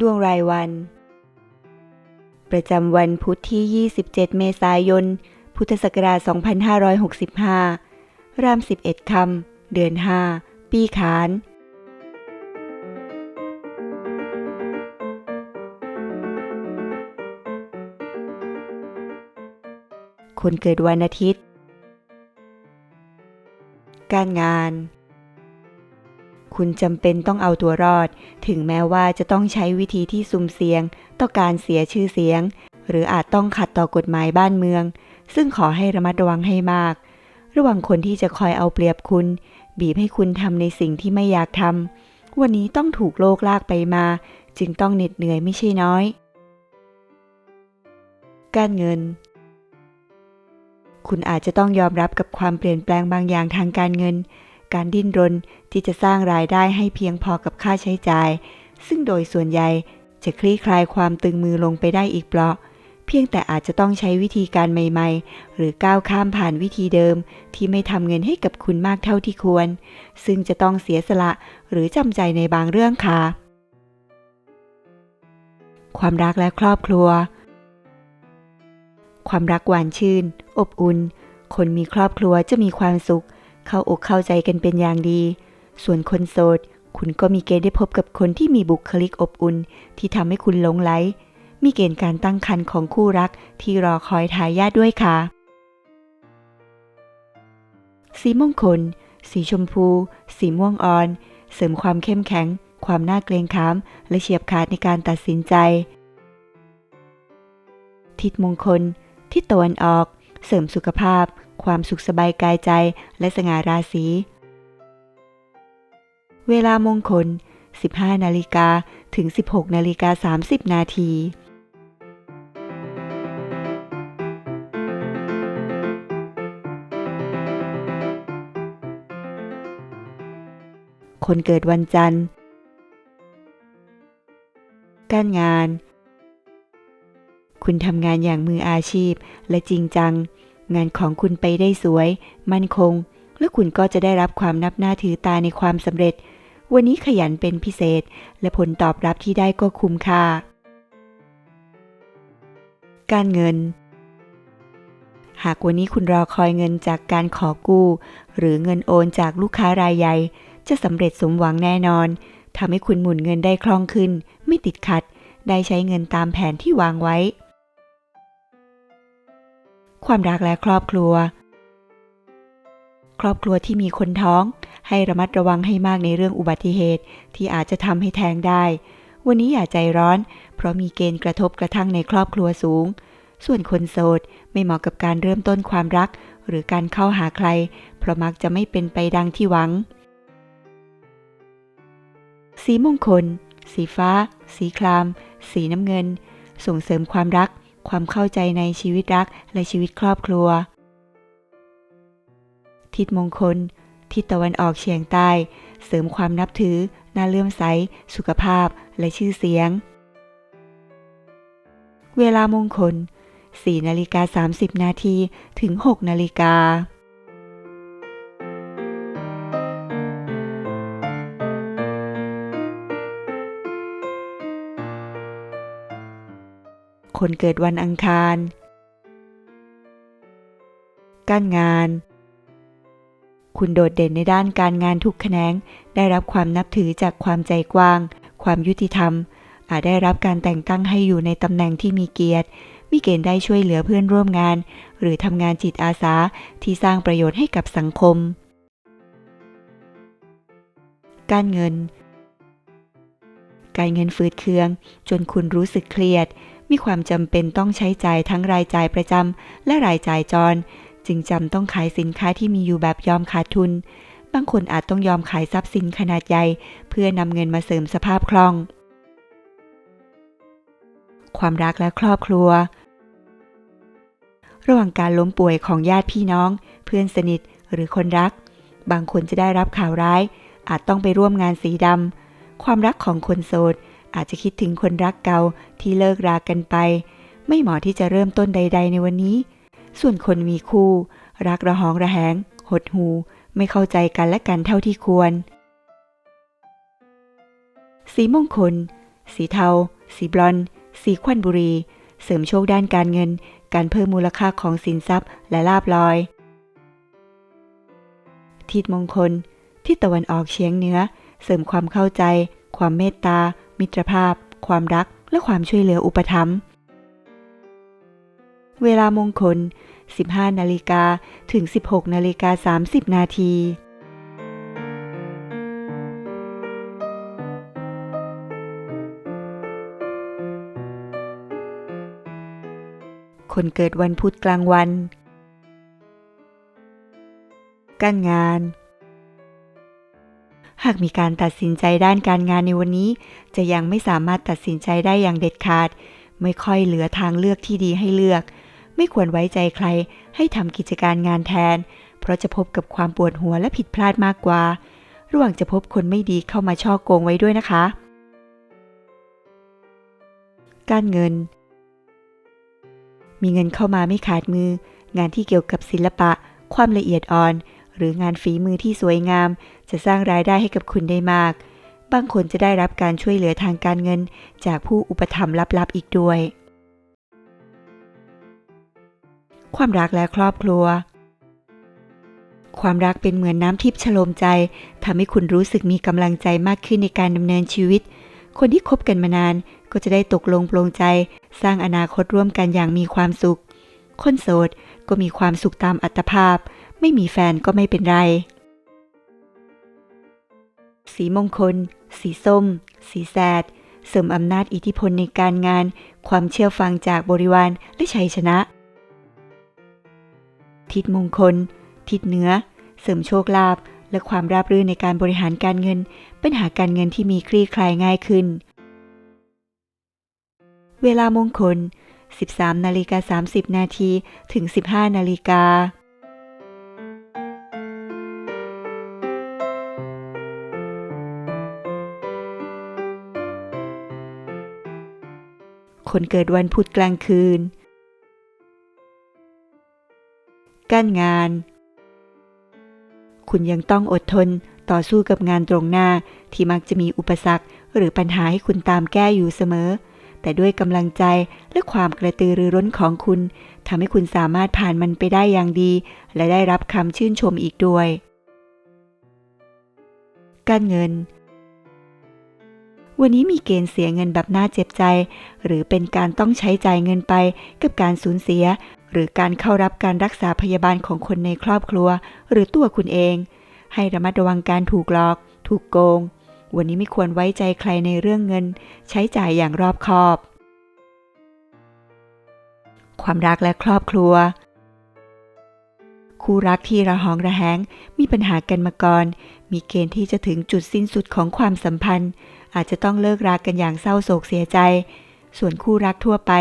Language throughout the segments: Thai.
ดวงรายวัน ประจำวันพุธที่ 27 เมษายน พุทธศักราช 2565 ราม 11คำเดือน 5 ปีขานคนเกิดวันอาทิตย์ การงาน คุณจำเป็นต้องเอาตัวรอด ถึงแม้ว่าจะต้องใช้วิธีที่สุ่มเสี่ยง ต่อการเสียชื่อเสียง หรืออาจต้องขัดต่อกฎหมายบ้านเมือง ซึ่งขอให้ระมัดระวังให้มาก ระว่างคนที่จะคอยเอาเปรียบคุณ บีบให้คุณทำในสิ่งที่ไม่อยากทำวันนี้ต้องถูกโลกลากไปมา จึงต้องเหน็ดเหนื่อยไม่ใช่น้อย การเงินคุณอาจจะต้องยอมรับกับความเปลี่ยนแปลงบางอย่างทางการเงิน การดิ้นรนที่จะสร้างรายได้ให้เพียงพอกับค่าใช้จ่าย ซึ่งโดยส่วนใหญ่จะคลี่คลายความตึงมือลงไปได้อีกเปราะเพียงแต่อาจจะต้องใช้วิธีการใหม่ ๆ หรือก้าวข้ามผ่านวิธีเดิม ที่ไม่ทำเงินให้กับคุณมากเท่าที่ควร ซึ่งจะต้องเสียสละหรือจำใจในบางเรื่องค่ะ ความรักและครอบครัว ความรักหวานชื่น อบอุ่น คนมีครอบครัวจะมีความสุข เข้าอกเข้าใจกันเป็นอย่างดี ส่วนคนโสด คุณก็มีเกณฑ์ได้พบกับคนที่มีบุคลิกอบอุ่น ที่ทำให้คุณหลงไหล มีเกณฑ์การตั้งครรภ์ของคู่รักที่รอคอยทายาทด้วยค่ะ สีมงคล สีชมพู สีม่วงอ่อน เสริมความเข้มแข็ง ความน่าเกรงขาม และเฉียบขาดในการตัดสินใจ ทิศมงคล ทิศตะวันออก เสริมสุขภาพ ความสุขสบายกายใจและสง่าราศี เวลามงคล 15 นาฬิกาถึง 16 นาฬิกา 30 นาทีคนเกิดวันจันทร์ การงาน คุณทำงานอย่างมืออาชีพและจริงจัง งานของคุณไปได้สวย มั่นคง และคุณก็จะได้รับความนับหน้าถือตาในความสำเร็จ วันนี้ขยันเป็นพิเศษ และผลตอบรับที่ได้ก็คุ้มค่า การเงิน หากวันนี้คุณรอคอยเงินจากการขอกู้ หรือเงินโอนจากลูกค้ารายใหญ่ จะสำเร็จสมหวังแน่นอนทำให้คุณหมุนเงินได้คล่องขึ้น ไม่ติดขัด ได้ใช้เงินตามแผนที่วางไว้ ความรักและครอบครัว ครอบครัวที่มีคนท้อง ให้ระมัดระวังให้มากในเรื่องอุบัติเหตุที่อาจจะทำให้แท้งได้ วันนี้อย่าใจร้อน เพราะมีเกณฑ์กระทบกระทั่งในครอบครัวสูง ส่วนคนโสดไม่เหมาะกับการเริ่มต้นความรัก หรือการเข้าหาใคร เพราะมักจะไม่เป็นไปดังที่หวัง สีมงคล สีฟ้า สีคราม สีน้ำเงิน ส่งเสริมความรัก ความเข้าใจในชีวิตรักและชีวิตครอบครัว ทิศมงคล ทิศตะวันออกเฉียงใต้ เสริมความนับถือ น่าเลื่อมใส สุขภาพ และชื่อเสียง เวลามงคล 4 นาฬิกา 30 นาที ถึง 6 นาฬิกา คนเกิดวันอังคาร การงาน คุณโดดเด่นในด้านการงานทุกแขนง ได้รับความนับถือจากความใจกว้าง ความยุติธรรม อาจได้รับการแต่งตั้งให้อยู่ในตำแหน่งที่มีเกียรติ มีเกณฑ์ได้ช่วยเหลือเพื่อนร่วมงาน หรือทำงานจิตอาสาที่สร้างประโยชน์ให้กับสังคม การเงินการเงินฝืดเคือง จนคุณรู้สึกเครียด มีความจำเป็นต้องใช้จ่ายทั้งรายจ่ายประจำและรายจ่ายจร จึงจำต้องขายสินค้าที่มีอยู่แบบยอมขาดทุน บางคนอาจต้องยอมขายทรัพย์สินขนาดใหญ่ เพื่อนำเงินมาเสริมสภาพคล่อง ความรักและครอบครัว ระหว่างการล้มป่วยของญาติพี่น้อง เพื่อนสนิทหรือคนรัก บางคนจะได้รับข่าวร้าย อาจต้องไปร่วมงานสีดำความรักของคนโสด อาจจะคิดถึงคนรักเก่าที่เลิกรากันไป ไม่เหมาะที่จะเริ่มต้นใด ๆ ในวันนี้ ส่วนคนมีคู่ รักระหองระแหง หดหู ไม่เข้าใจกันและกันเท่าที่ควร สีมงคล สีเทา สีบลอน สีควันบุรี เสริมโชคด้านการเงิน การเพิ่มมูลค่าของสินทรัพย์และลาบลอย ทิศมงคล ทิศตะวันออกเฉียงเหนือ เสริมความเข้าใจ ความเมตตา มิตรภาพ ความรัก และความช่วยเหลืออุปถัมภ์ เวลามงคล 15 นาฬิกาถึง 16 นาฬิกา 30 นาทีคนเกิดวันพุธกลางวัน การงาน หากมีการตัดสินใจด้านการงานในวันนี้ จะยังไม่สามารถตัดสินใจได้อย่างเด็ดขาด ไม่ค่อยเหลือทางเลือกที่ดีให้เลือก ไม่ควรไว้ใจใคร ให้ทำกิจการงานแทน เพราะจะพบกับความปวดหัวและผิดพลาดมากกว่า ระหว่างจะพบคนไม่ดีเข้ามาช่อโกงไว้ด้วยนะคะ การเงิน มีเงินเข้ามาไม่ขาดมือ งานที่เกี่ยวกับศิลปะ ความละเอียดอ่อน หรืองานฝีมือที่สวยงาม จะสร้างรายได้ให้กับคุณได้มาก บางคนจะได้รับการช่วยเหลือทางการเงิน จากผู้อุปถัมภ์ลับๆอีกด้วย ความรักและครอบครัว ความรักเป็นเหมือนน้ำทิพย์ชโลมใจทำให้คุณรู้สึกมีกำลังใจมากขึ้นในการดำเนินชีวิต คนที่คบกันมานานก็จะได้ตกลงปลงใจ สร้างอนาคตร่วมกันอย่างมีความสุข คนโสดก็มีความสุขตามอัตภาพ ไม่มีแฟนก็ไม่เป็นไร สีมงคล สีส้ม สีแสด เสริมอำนาจอิทธิพลในการงาน ความเชื่อฟังจากบริวารและชัยชนะ ทิศมงคล ทิศเหนือ เสริมโชคลาภและความราบรื่นในการบริหารการเงิน ปัญหาการเงินที่มีคลี่คลายง่ายขึ้น เวลามงคล 13 นาฬิกา 30 นาที ถึง 15 นาฬิกา คนเกิดวันพุธกลางคืน การงาน คุณยังต้องอดทนต่อสู้กับงานตรงหน้าที่มักจะมีอุปสรรคหรือปัญหาให้คุณตามแก้อยู่เสมอ แต่ด้วยกำลังใจและความกระตือรือร้นของคุณทำให้คุณสามารถผ่านมันไปได้อย่างดี และได้รับคำชื่นชมอีกด้วย การเงิน วันนี้มีเกณฑ์เสียเงินแบบน่าเจ็บใจ หรือเป็นการต้องใช้จ่ายเงินไปกับการสูญเสีย หรือการเข้ารับการรักษาพยาบาลของคนในครอบครัว หรือตัวคุณเอง ให้ระมัดระวังการถูกหลอก ถูกโกง วันนี้ไม่ควรไว้ใจใครในเรื่องเงิน ใช้จ่ายอย่างรอบคอบ ความรักและครอบครัวคู่รักที่ระหองระแหงมีปัญหากันมาก่อน มีเกณฑ์ที่จะถึงจุดสิ้นสุดของความสัมพันธ์ อาจจะต้องเลิกรากันอย่างเศร้าโศกเสียใจ ส่วนคู่รักทั่วไป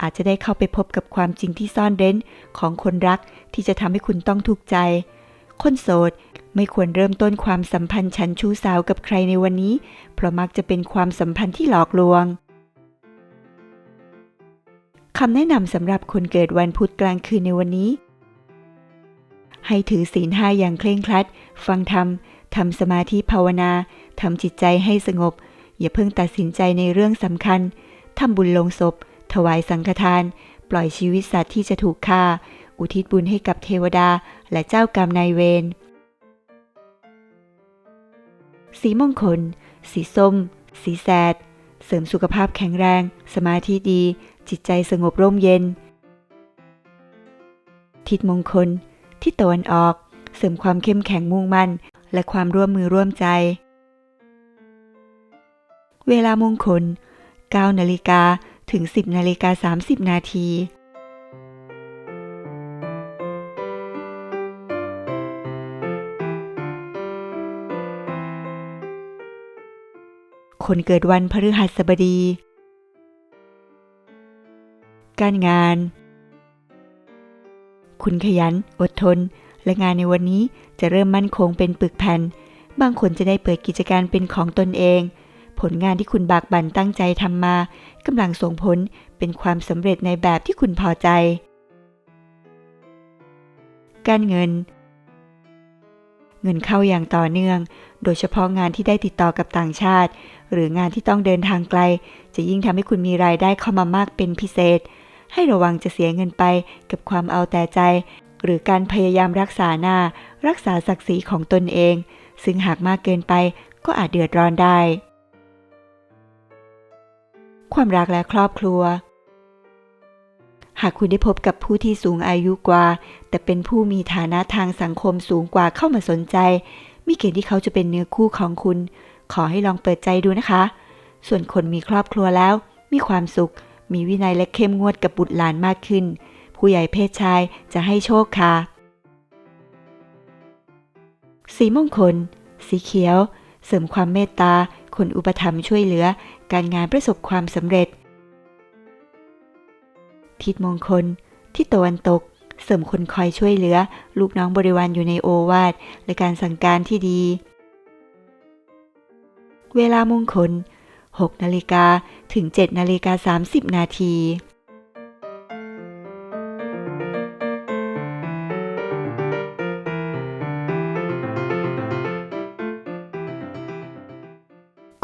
อาจจะได้เข้าไปพบกับความจริงที่ซ่อนเร้นของคนรักที่จะทำให้คุณต้องทุกข์ใจ คนโสดไม่ควรเริ่มต้นความสัมพันธ์ฉันชู้สาวกับใครในวันนี้ เพราะมักจะเป็นความสัมพันธ์ที่หลอกลวงคำแนะนำสำหรับคนเกิดวันพุธกลางคืนในวันนี้ ให้ถือศีลห้าอย่างเคร่งครัด ฟังธรรม ทำสมาธิภาวนา ทำจิตใจให้สงบ อย่าเพิ่งตัดสินใจในเรื่องสำคัญทำบุญลงศพ ถวายสังฆทาน ปล่อยชีวิตสัตว์ที่จะถูกฆ่า อุทิศบุญให้กับเทวดาและเจ้ากรรมนายเวร สีมงคล สีส้ม สีแสด เสริมสุขภาพแข็งแรง สมาธิดี จิตใจสงบร่มเย็น ทิศมงคล ทิศตะวันออก เสริมความเข้มแข็งมุ่งมั่น และความร่วมมือร่วมใจ เวลามงคล 9 นาฬิกาถึง 10 นาฬิกา 30 นาทีคนเกิดวันพฤหัสบดี การงาน คุณขยัน อดทน และงานในวันนี้จะเริ่มมั่นคงเป็นปึกแผ่น บางคนจะได้เปิดกิจการเป็นของตนเอง ผลงานที่คุณบากบั่นตั้งใจทำมากำลังส่งผลเป็นความสำเร็จในแบบที่คุณพอใจ การเงิน เงินเข้าอย่างต่อเนื่อง โดยเฉพาะงานที่ได้ติดต่อกับต่างชาติ หรืองานที่ต้องเดินทางไกล จะยิ่งทำให้คุณมีรายได้เข้ามามากเป็นพิเศษ ให้ระวังจะเสียเงินไปกับความเอาแต่ใจ หรือการพยายามรักษาหน้า รักษาศักดิ์ศรีของตนเอง ซึ่งหากมากเกินไปก็อาจเดือดร้อนได้ ความรักและครอบครัว หากคุณได้พบกับผู้ที่สูงอายุกว่า แต่เป็นผู้มีฐานะทางสังคมสูงกว่าเข้ามาสนใจ มีเกณฑ์ที่เขาจะเป็นเนื้อคู่ของคุณ ขอให้ลองเปิดใจดูนะคะ ส่วนคนมีครอบครัวแล้ว มีความสุข มีวินัยและเข้มงวดกับบุตรหลานมากขึ้น ผู้ใหญ่เพศชายจะให้โชคค่ะ สีมงคล สีเขียว เสริมความเมตตาคนอุปถัมภ์ช่วยเหลือ การงานประสบความสำเร็จ ทิศมงคลทิศตะวันตก เสริมคนคอยช่วยเหลือ ลูกน้องบริวารอยู่ในโอวาทและการสั่งการที่ดี เวลามงคล 6 นาฬิกาถึง 7 นาฬิกา 30 นาที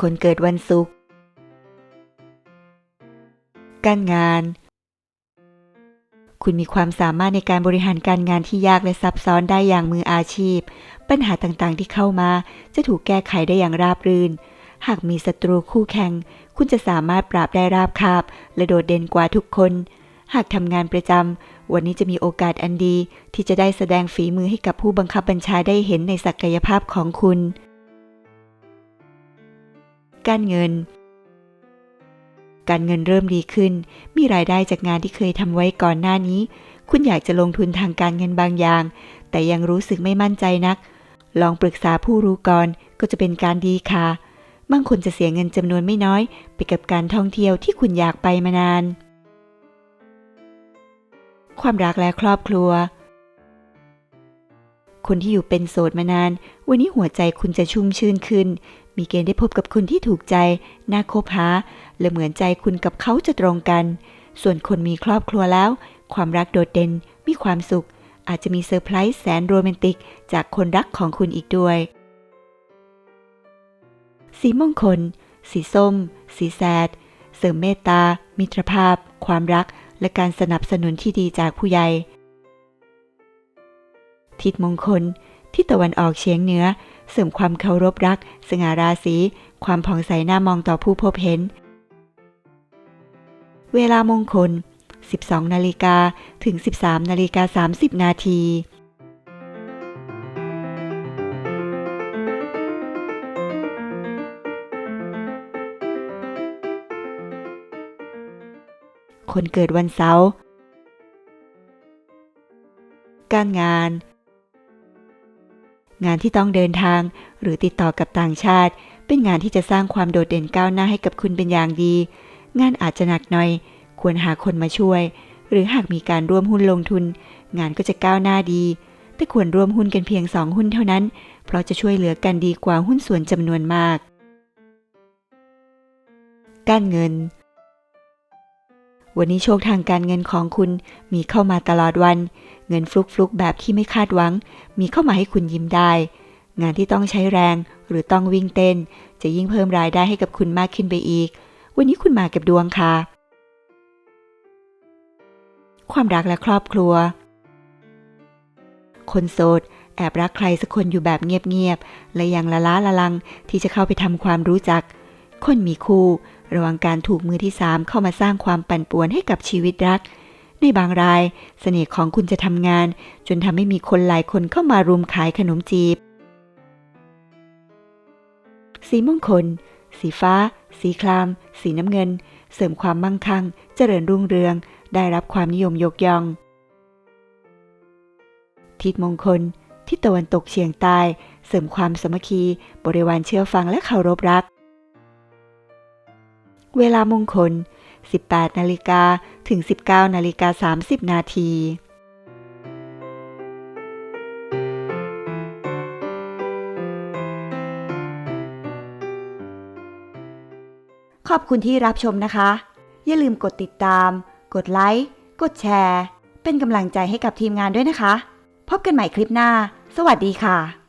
คนเกิดวันศุกร์ การงาน คุณมีความสามารถในการบริหารการงานที่ยากและซับซ้อนได้อย่างมืออาชีพ ปัญหาต่างๆที่เข้ามา จะถูกแก้ไขได้อย่างราบรื่น หากมีศัตรูคู่แข่ง คุณจะสามารถปราบได้ราบคาบ และโดดเด่นกว่าทุกคน หากทำงานประจำวันนี้จะมีโอกาสอันดี ที่จะได้แสดงฝีมือให้กับผู้บังคับบัญชาได้เห็นในศักยภาพของคุณ การเงิน การเงินเริ่มดีขึ้น มีรายได้จากงานที่เคยทำไว้ก่อนหน้านี้ คุณอยากจะลงทุนทางการเงินบางอย่าง แต่ยังรู้สึกไม่มั่นใจนัก ลองปรึกษาผู้รู้ก่อนก็จะเป็นการดีค่ะบางคนจะเสียเงินจำนวนไม่น้อย ไปกับการท่องเที่ยวที่คุณอยากไปมานาน ความรักและครอบครัว คนที่อยู่เป็นโสดมานาน วันนี้หัวใจคุณจะชุ่มชื่นขึ้น มีเกณฑ์ได้พบกับคนที่ถูกใจ น่าคบหา และเหมือนใจคุณกับเขาจะตรงกัน ส่วนคนมีครอบครัวแล้ว ความรักโดดเด่น มีความสุข อาจจะมีเซอร์ไพรส์แสนโรแมนติก จากคนรักของคุณอีกด้วย สีมงคล สีส้ม สีแสด เสริมเมตตา มิตรภาพ ความรัก และการสนับสนุนที่ดีจากผู้ใหญ่ ทิศมงคลทิศตะวันออกเฉียงเหนือ เสริมความเคารพรัก สง่าราศี ความผ่องใสหน้ามองต่อผู้พบเห็น เวลามงคล 12 นาฬิกาถึง 13 นาฬิกา 30 นาทีคนเกิดวันเสาร์ การงาน งานที่ต้องเดินทาง หรือติดต่อกับต่างชาติ เป็นงานที่จะสร้างความโดดเด่นก้าวหน้าให้กับคุณเป็นอย่างดี งานอาจจะหนักหน่อย ควรหาคนมาช่วย หรือหากมีการร่วมหุ้นลงทุน งานก็จะก้าวหน้าดี แต่ควรร่วมหุ้นกันเพียงสองหุ้นเท่านั้น เพราะจะช่วยเหลือกันดีกว่าหุ้นส่วนจำนวนมาก การเงิน วันนี้โชคทางการเงินของคุณมีเข้ามาตลอดวัน เงินฟลุกๆแบบที่ไม่คาดหวัง มีเข้ามาให้คุณยิ้มได้ งานที่ต้องใช้แรงหรือต้องวิ่งเต้น จะยิ่งเพิ่มรายได้ให้กับคุณมากขึ้นไปอีก วันนี้คุณมากับดวงค่ะ ความรักและครอบครัว คนโสดแอบรักใครสักคนอยู่แบบเงียบๆ และยังละล้าละลังที่จะเข้าไปทำความรู้จัก คนมีคู่ ระวังการถูกมือที่สามเข้ามาสร้างความปั่นป่วนให้กับชีวิตรัก ในบางราย เสน่ห์ของคุณจะทำงาน จนทำให้มีคนหลายคนเข้ามารุมขายขนมจีบ สีมงคล สีฟ้า สีคราม สีน้ำเงิน เสริมความมั่งคั่ง เจริญรุ่งเรือง ได้รับความนิยมยกย่อง ทิศมงคล ทิศตะวันตกเฉียงใต้ เสริมความสามัคคี บริวารเชื่อฟังและเคารพรัก เวลามงคล 18นาฬิกาถึง 19นาฬิกา30 นาที ขอบคุณที่รับชมนะคะ อย่าลืมกดติดตาม กดไลค์ กดแชร์ เป็นกำลังใจให้กับทีมงานด้วยนะคะ พบกันใหม่คลิปหน้า สวัสดีค่ะ